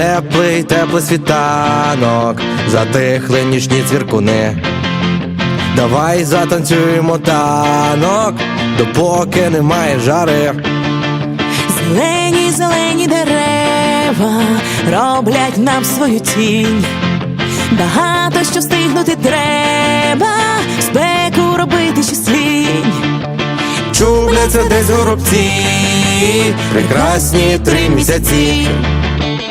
Теплий, теплий світанок, затихли нічні цвіркуни. Давай затанцюємо танок, допоки немає жари. Зелені, зелені дерева роблять нам свою тінь. Багато що встигнути треба, спеку робити лінь. Чубляться десь горобці, прекрасні три місяці.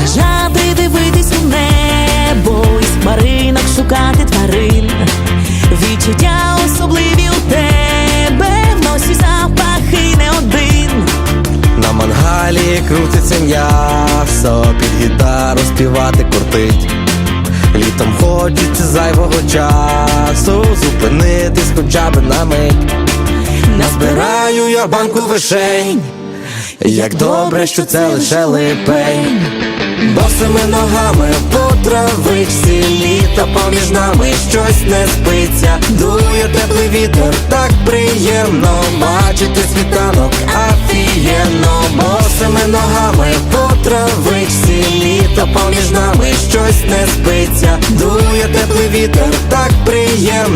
Лежати, дивитись у небо, із хмаринок шукати тварин. Відчуття особливі у тебе, в носі запахи не один. На мангалі крутиться м'ясо, під гітару співати кортить. Літом хочеться зайвого часу, зупинитись хоча б на мить. Назбираю я банку вишень, як добре, що це лише липень. Босими ногами по травичці літа поміж нами щось не спиться. Дує теплий вітер, так приємно бачити світанок, афієнно Босими ногами по травичці літа поміж нами щось не спиться. Дує теплий вітер, так приємно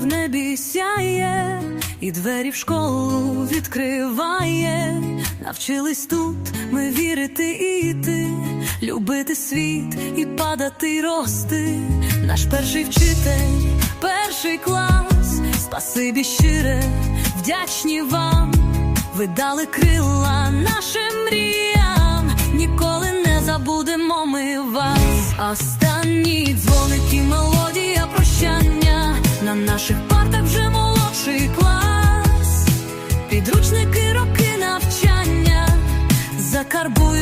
в небі сяє, і двері в школу відкриває. Навчились тут ми вірити і йти, любити світ і падати й рости. Наш перший вчитель, перший клас, спасибі щире, вдячні вам. Ви дали крила нашим мріям, ніколи не забудемо ми вас. Останні дзвоники,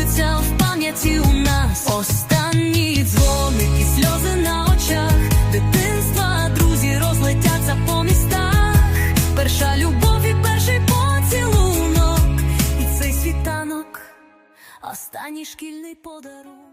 закарбуються в пам'яті у нас. Останні дзвоники, сльози на очах, дитинства, друзі розлетяться по містах. Перша любов і перший поцілунок, і цей світанок, останній шкільний подарунок.